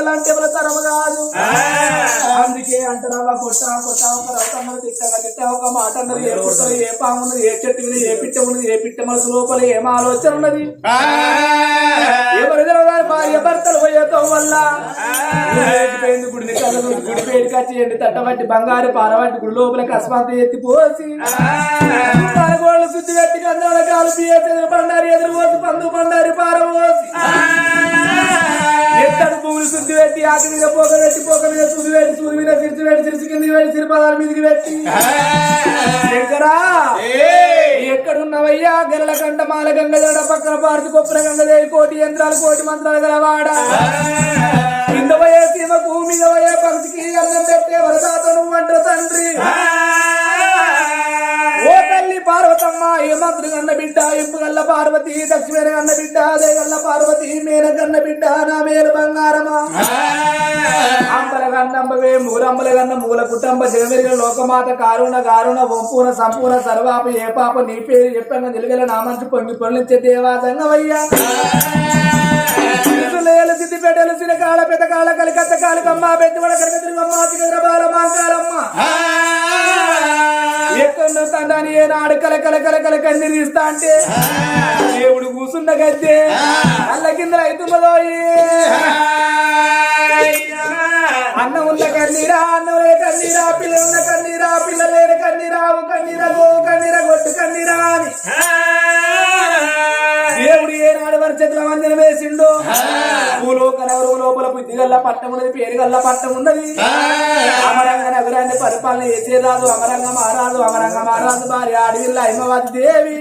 వేలంటే ఎవరి తరం కాదు. అందుకే అంటారా కొట్ట కొట్ట ఒక రౌతమ్మలు తిట్టగా తిట్ట ఒక మాట అన్నది ఏ పుట్టలు ఏ పాము ఉన్నది ఏ చెట్టు మీద ఏ పిట్ట ఉన్నది ఏ పిట్ట మనసు లోపల ఏం ఆలోచన ఉన్నది. ఎవరి భార్య భర్తలు పోయేతో వల్ల. లేచిపోయింది గుడిని గుడి పేరుకి వచ్చి ఎండి తట్టబట్టి బంగారు పారబట్టి గుడి లోపల కస్మాంత ఎత్తి పోసి. శుద్ధి పెట్టి కందాల కాలు ఎదురు పండారి ఎదురు పోసి పందు పండారి పార పోసి. ఎత్తడు భూములు శుద్ధి పెట్టి ఆకి మీద పెట్టి మీద సూది పెట్టి సూది మీద సిరిచి పెట్టి సిరిచి కిందికి పెట్టి సిరిపదాల మీదకి పెట్టి. శంకరా ఎక్కడున్నవయ్యా? గెల్ల కంట మాల గంగ జడ పక్కన పార్తి కొప్పుల గంగ దేవి కోటి యంత్రాలు కోటి మంత్రాలు గలవాడ. కింద పోయే సీమకు మీద పోయే పక్షికి అన్నం పెట్టే వరదాత నువ్వు తండ్రి. మంత్రి కన్న బిడ్డ ఇంపు గల్ల పార్వతి దక్షిణ కన్న బిడ్డ అదే గల్ల పార్వతి మేన కన్న బిడ్డ నా మేలు బంగారమా? అంబల కన్నంబవే మూలంబల కన్న మూల కుటుంబ జగమెరిగిన లోకమాత కారుణ గారుణ వంపూన సంపూర్ణ సర్వాప ఏ పాప నీ పేరు చెప్పంగా నిలుగల నా మంచి పొంగి పొరలించే దేవా దంగవయ్యా. లేలు సిద్ధి పెట్టలు సినకాల పెద్దకాల కలికత్త కాలికమ్మ పెద్దవడ కరికత్రికమ్మ సిగద్రబాల మాంకాలమ్మ ఎక్కడ తండ్రి ఏ నాడు కల కల కన్నీరు ఇస్తా అంటే దేవుడు కూసున్న గద్దె అల్ల కింద అవుతున్నదో అన్నం ఉన్న కన్నీరా అన్నం కన్నీరా పిల్లలు ఉన్న కన్నీరా పిల్లలు లేని కన్నీరా కన్నీరా గో కన్నీరా గొట్టు కన్నీరా అని. నగరం లోపల బుద్ధి గల్ల పట్టం ఉన్నది. పేరు గల్ల పట్టం ఉన్నది అమరంగ నగరాన్ని పరిపాలన చేసే రాదు అమరంగ మారాదు అమరంగ మారాదు. భార్య అడవిల్ల హైమవతి దేవి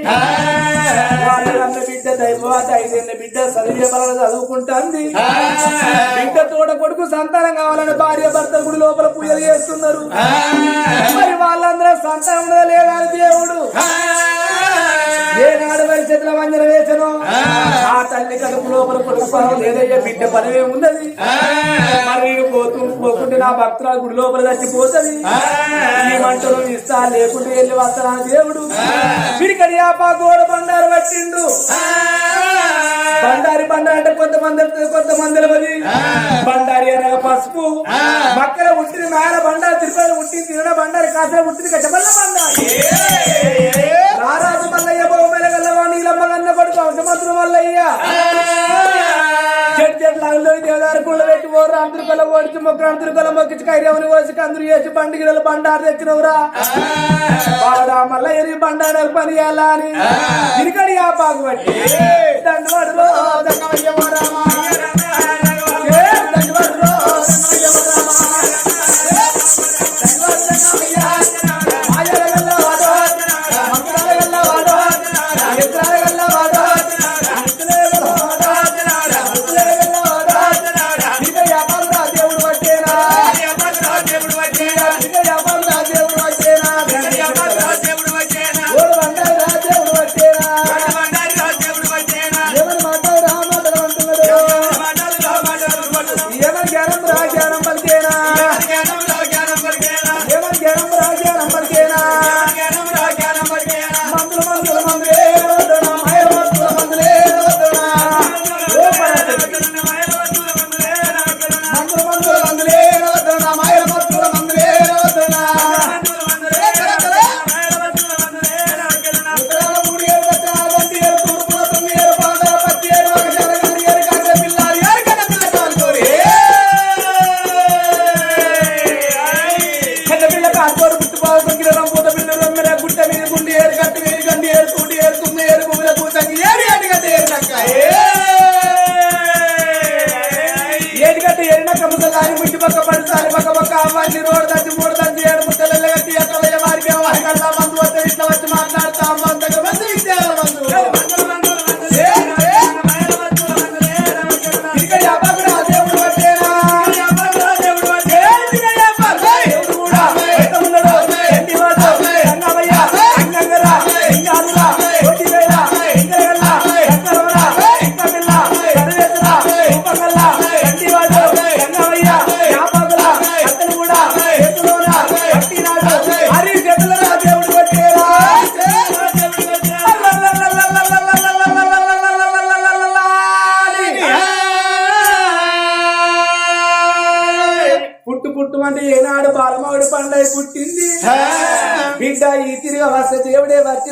బిడ్డ దైవవతి ఐదేళ్ళ బిడ్డ చదివే బలం చదువుకుంటుంది. బిడ్డ తోడ కొడుకు సంతానం కావాలని భార్య భర్త గుడి లోపల పూజలు చేస్తున్నారు. మరి వాళ్ళందరూ సంతానం లేదా దేవుడు? ఏనాడు చేతుల వంజన వేసను? తల్లి కడుపు లోపల కొడుకు పనం లేదయ్యా బిడ్డ పనమే ఉన్నది. మరి నేను పోతూ పోకుంటే నా భక్తుల గుడి లోపల చచ్చిపోతుంది. ఈ మంటలు ఇస్తా లేకుంటే వెళ్ళి వస్తానా దేవుడు? పిడికడి ఆపా గోడ బండారు పట్టిండు. బండారి బండారు అంటే కొంతమంది కొంతమంది తెలియదు బండారి అనగా పసుపు. మక్కల ఉట్టిన మేల బండారు తిరుపతి ఉట్టింది తినడ బండారి కాసిన ఉట్టింది గడ్డబల్ల బండారు. రారాజు మల్లయ్య బొమ్మల గల్లవా కొడుకు అవసరమంతులు మల్లయ్య చెట్టు చెట్లు అందులో దేవదారు కుళ్ళ పెట్టి ఓరు అందరు కొల ఓడిచి అందరు కొల మొక్కించి కైరవని అందరు చేసి బండారు తెచ్చినవురా. పని చేయాలా అని. తిరిగడి ఆ పాకు పట్టి. దండవాడు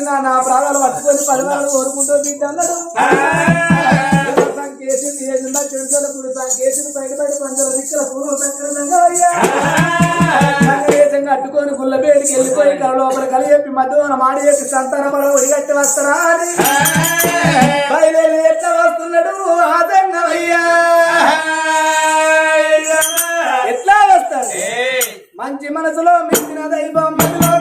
పట్టినా నా ప్రాణాలు పట్టుకొని పదివాళ్ళు కోరుకుంటూ తింటాడు అన్నాడు. కేసులు ఏజెండా చెడుచల కుడుతా కేసులు బయట బయట పూర్వ సంకరంగా అట్టుకొని గుల్లబేడికి వెళ్ళిపోయి ఇక్కడ లోపల కలియప్పి మధ్యలో మాడి చేసి సంతాన పడవ ఒడిగట్టి వస్తారా అని. బయలుదేరి ఎట్లా వస్తున్నాడు? ఆదంగయ్యా ఎట్లా వస్తాడు? మంచి మనసులో మించిన దైవం మధ్యలో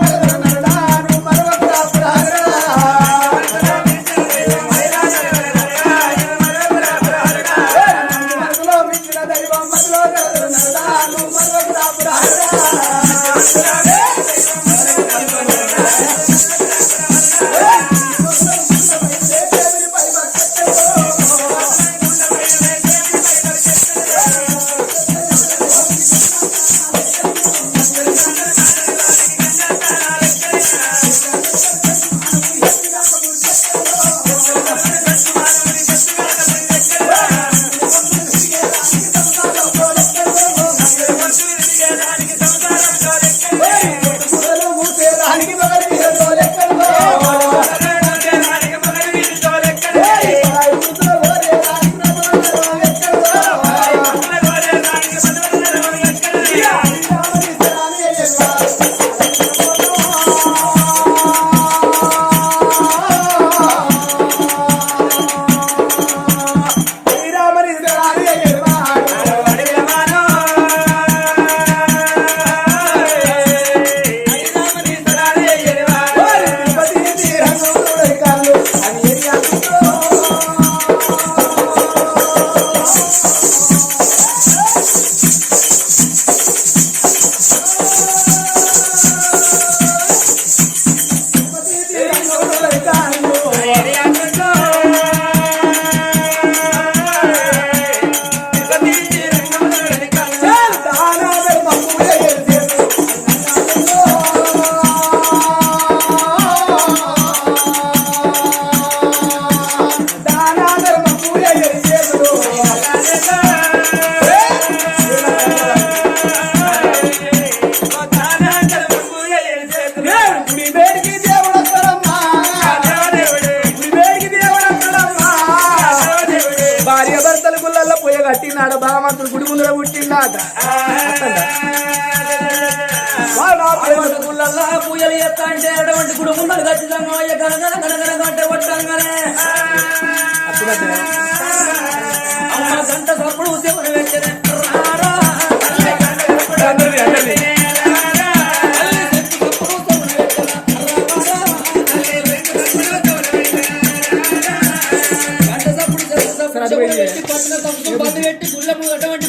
పెట్టి పట్ల బంధు పెట్టి గుళ్ళకు అటువంటి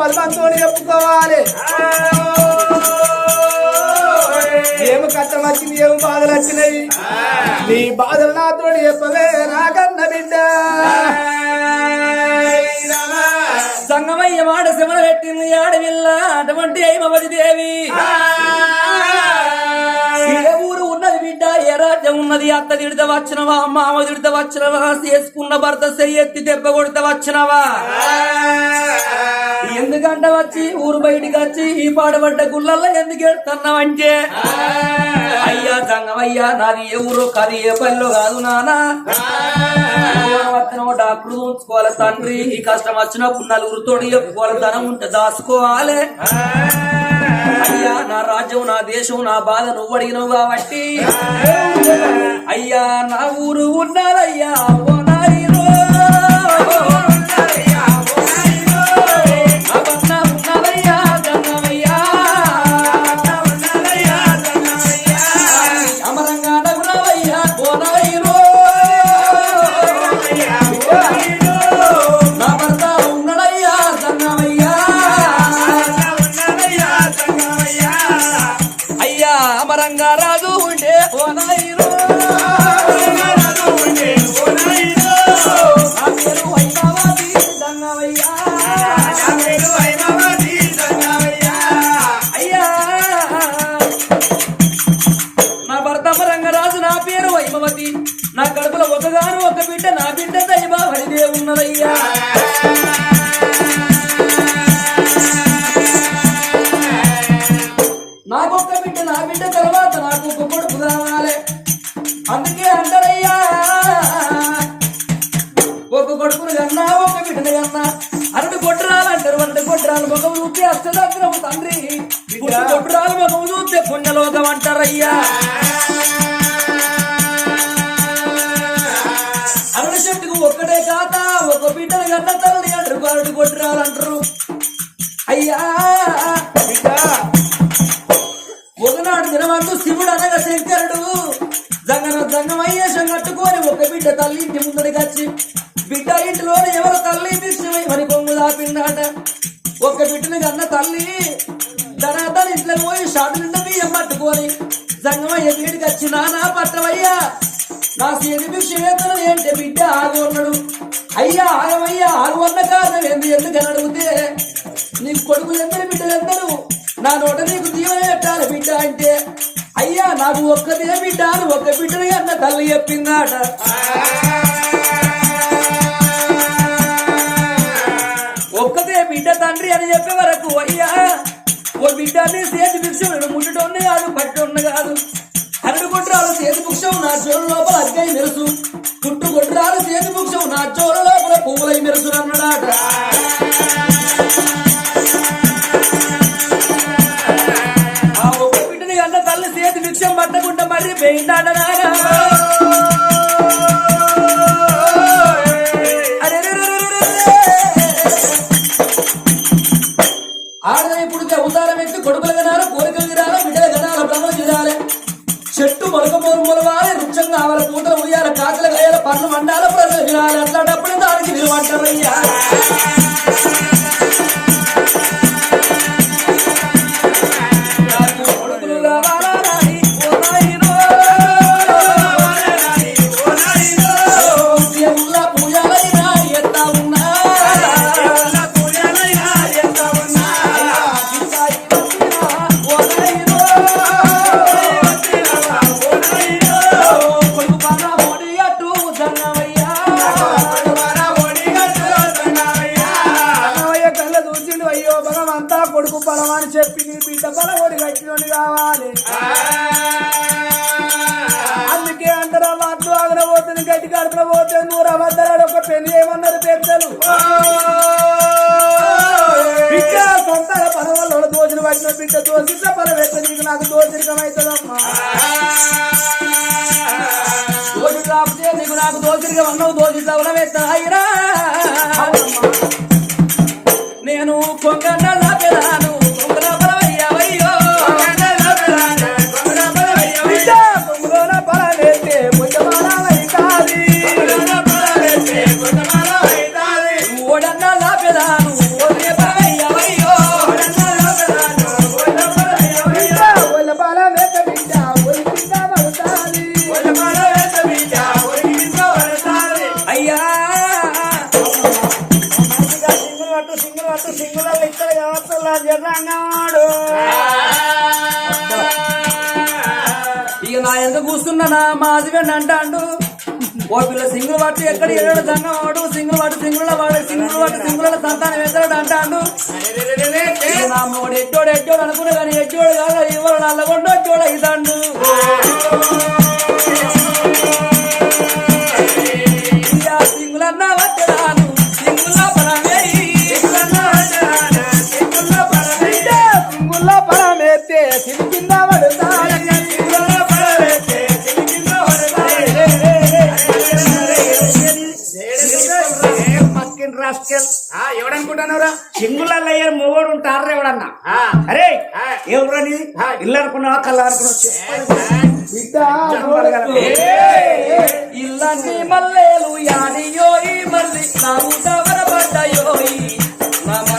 వచ్చినప్పుడు చెప్పుకోవాలి. ఏమి కష్టం వచ్చింది ఏమి బాధలు వచ్చినాయి? నీ బాధలు నాతో చెప్పవే నాకన్న బిడ్డ. సంగమయ్య మాట శివన పెట్టింది ఆడవిల్ల అటువంటి ఐమవతి దేవి. ఏ ఊరు ఉన్నది రాజ్యం ఉన్నది అత్త తిడత వచ్చినవా మామ తిడితే వచ్చినవా చేసుకున్న భర్త చెయ్యెత్తి దెబ్బ కొడితే వచ్చినవా? ఎందుకంటే వచ్చి ఊరు బయటికి వచ్చి ఈ పాడబడ్డ గుళ్ళల్లో ఎందుకు ఎడుతున్నావంటే అయ్యా సంగమయ్యా నాది ఏ ఊరు కాదు ఏ పల్లెలో కాదు నానా. డాక్టర్ ఉంచుకోవాలి తండ్రి. ఈ కష్టం వచ్చినప్పుడు నలుగురితోటి చెప్పుకోవాలి ధనం ఉంటే దాచుకోవాలి. అయ్యా నా రాజ్యం నా దేశం నా బాధ నువ్వు అడిగినవు కాబట్టి. అయ్యా నా ఊరు ఉన్నదయ్యా ఓ నాయనో. జంగమయ్యా. అయ్యా అంటారయ్యా. అరటి చెట్టుకు ఒక్కడే కాత ఒక బిడ్డను కన్న తల్లి అంటారు అరటి నా సేది ఏంటి బిడ్డ? ఆగు అన్నాడు అయ్యా ఆగమయ్యా ఆగు అన్న కారణం ఎందు ఎందుకని అడిగితే నీ కొడుకు ఎందరు బిడ్డలు ఎందరు? నా నోట నీకు దీవెన పెట్టాలి బిడ్డ అంటే అయ్యా నాకు ఒక్కదే బిడ్డ అని ఒక్క బిడ్డని అన్న తల్లి చెప్పిందాట. ఒక్కదే బిడ్డ తండ్రి అని చెప్పే వరకు అయ్యా ఓ బిడ్డని సేతి భిక్షం ముట్టడం కాదు పట్టడం కాదు. అరడు గుడ్రాలు చేతి పుక్షం నా చోరు లోపల అగ్గై మెరుసు. పుట్టు గుడ్రాలు చేతి పుక్షం నా చోరు లోపల పువ్వులై మెరుసు అన్నడాట ఆ ఒక్క బిడ్డని అన్న తల్లి చేతి భిక్షం పట్టకుండా మరి పోయిందాట చెట్టు మొలక మొరు మొలవాలి వృక్షం కావాలి పూతలు ఉయ్యాలి కాకులు కాయాలి పన్ను మండాల ప్రజలు తినాలి అట్లాంటప్పుడు దానికి నిలవంటారయ్యా పెద్దలు బిడ్డ సంతాన పని వల్ల దోచిన పట్టిన బిడ్డ దోషిత పెట్ట నీకు నాకు దోషికమవుతుందమ్మా ఓటు రాకపోతే నీకు నాకు నేను కొంగ నల్ల సింగులు పట్టు సింగులు పట్టు సింగులు ఇక్కడ జగన్నాడు ఇక నా ఎందుకు కూస్తున్నా? నా మాదిగండి అంటాడు ఓ పిల్ల సింగులు పట్టి ఎక్కడ ఎక్కడ సంగం వాడు సింగులు పట్టు సింగుల వాడు సింగులు పట్టు సింగుల సంతానం ఎద్దడు అంటాండు ఇక నా మూడు ఎట్టోడు ఎట్టోడు అనుకున్నా కానీ ఎడ్డోడు కాదు ఇవ్వరు నల్లగొండ ఎడ్డోడు ఇదండు మస్కిన్ రాస్కెల్ ఎవడనుకుంటున్నావురా? సింగులలో మొగోడు ఉంటారా ఎవడన్నా? అరే ఎవరు నీది? ఇల్లు అనుకున్నావా కళ్ళ అనుకున్నావా? ఇల్లంటి మల్లెలు నా మనిషి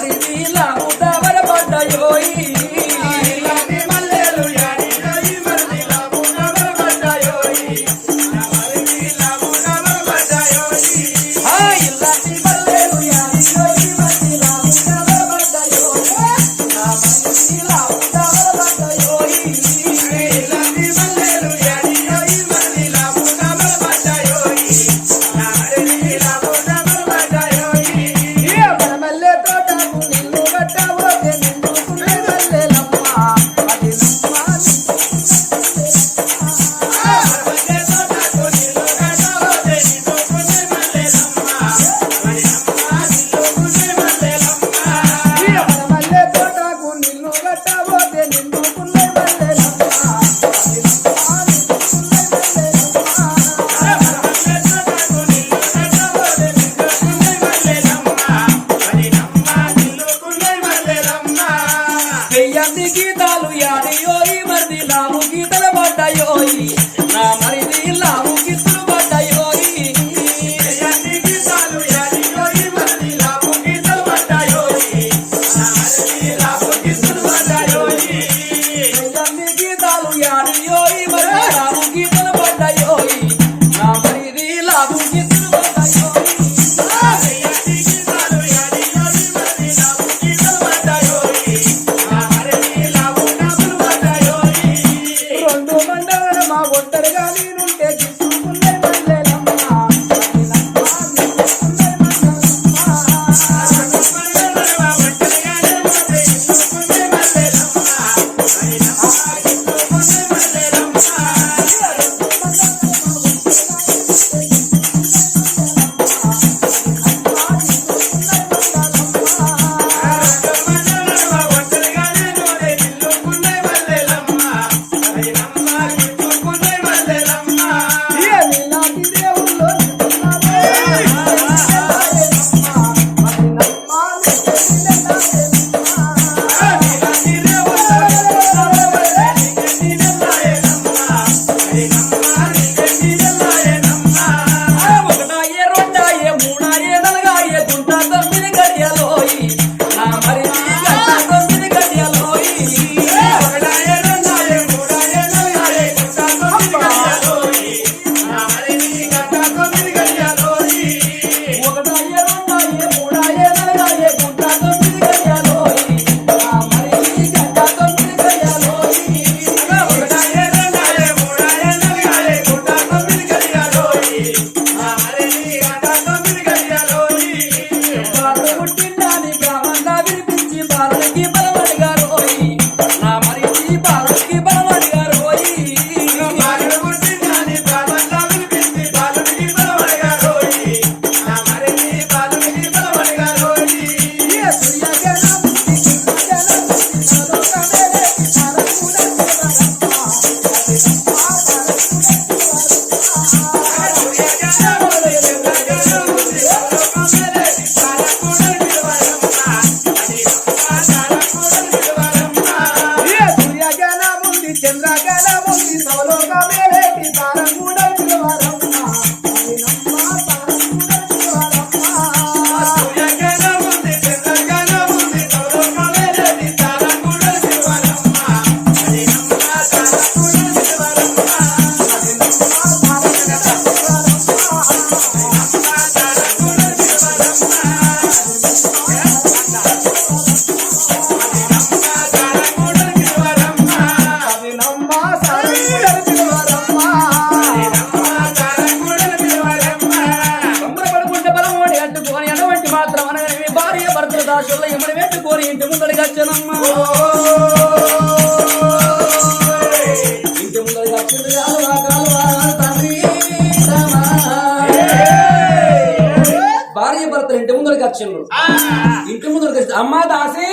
అమ్మా దాసి!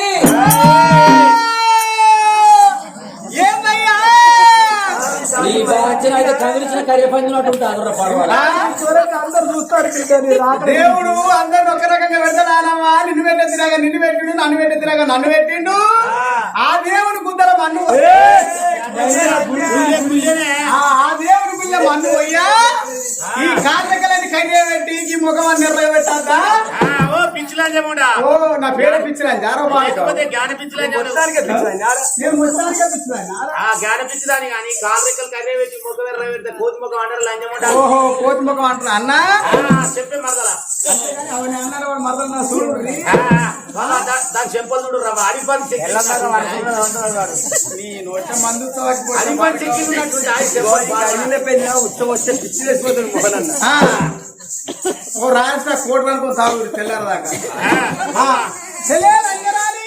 నీ బాధ్యత అయితే కదిలిచిన అందరు దేవుడు అందరిని ఒక రకంగా పెడతాడానమ్మా నిన్ను పెట్టే తిరగా నిన్ను పెట్టిండు నన్ను పెట్టే తిరగా నన్ను పెట్టిండు. ఆ దేవుని గుద్దల మన్ను ఆ దేవుని గుల్ల మన్ను పిచ్చిలంజముడా ఓ నా పేరు పిచ్చిరా జారో లేకపోతే జ్ఞాన పిచ్చిలంజముడు నేను ముస్తానికే పిచ్చిరా ఆ జ్ఞాన పిచ్చిదాని కానీ కాలు రెక్కలు కర్రే పెట్టి ముఖం ఎర్ర పెడితే కోతి ముఖం అంటారు లంజముడా ఓహో కోతి ముఖం అంటున్నా అన్నా? చెప్పే మరదల. అవన్నీ అన్నారు వాడు మరదలు నా చూడు దాని చెంపలు చూడు రా అడిపని నీ నోట మందుతో అడిపని చెక్కినట్టు ఆ. ఓ రాష్ట్ర కోటి అనుకో సాగు తెల్లారదాకా లంగరాని.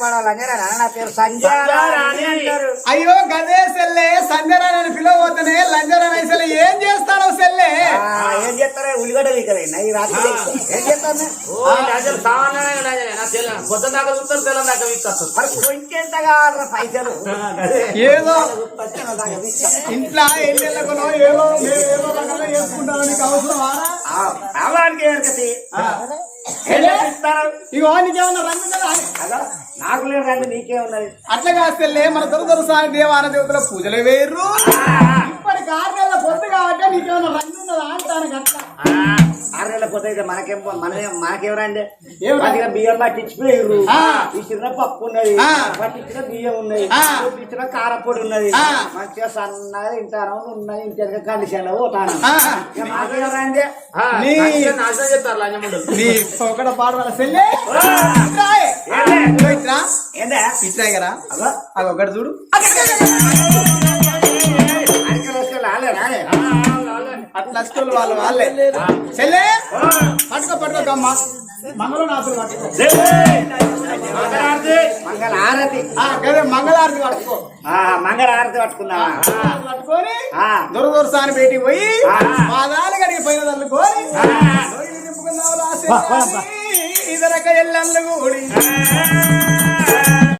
పడవ? లంజరాని నా పేరు సంజయ్ అంటారు. అయ్యో గదే సెల్లే సంజరాని అని పిలవబోతేనే లంజరాని చేస్తారా? ఉల్లిగడ్డ వీకలే ఈ రాత్రి ఏం సామాన్యమైన తెల్ల పొద్దున దాకా చూస్తారు తెల్లం దాకా వీక్కొస్తారు మరి కొంచెంత కావాలరా పైసలు? ఏదో. ఇంట్లో ఎన్నెళ్ళకునో ఏదో ఏదో రకంగా చేసుకుంటారో నీకు అవసరం అవడానికి ఏర్కతి ఇగో నీకేమన్నా రంగు కదా అదా నాకు లేని రంగు అట్లా కాస్తేలే మన దొరదొరసాని దేవాన దేవతల పూజలు వేర్రు ఇప్పటి ఆరు నెలల పొద్దు కాబట్టి నీకేమన్నా రంగు ఉన్నదా అంటాను అట్లా ఆరు నెలల పోతే అయితే మనకేం మనమే మనకెవరండి బియ్యం పట్టించిపోయారు. ఇచ్చిన పప్పు ఉన్నది. పట్టించిన బియ్యం ఉన్నది. ఇచ్చిన కారపొడి ఉన్నది. మంచిగా సన్నగా తింటాను ఉన్నది ఇంటి కండిషన్ పోతాను మాకెవరండి నీ- పాట వల్ల సెల్లే ఇట్రాయి కదా అది ఒకటి చూడు రాలే రాలే అట్లా అష్టోళ్ళు వాళ్ళు వాళ్ళే. చెల్లే? పట్టుకో పట్టుకో అమ్మ మంగళ నాథులు పట్టుకో. మంగళ హారతి ఆ, గదే మంగళారతి పట్టుకో. ఆ మంగళ హారతి పట్టుకున్నావా పట్టుకొని బయటికి పోయి ఆ. పాదాలు కడిగి పైన తల్లుకొని నింపుకున్నావు రాసే ఇదరక ఎల్లల్లు కూడి.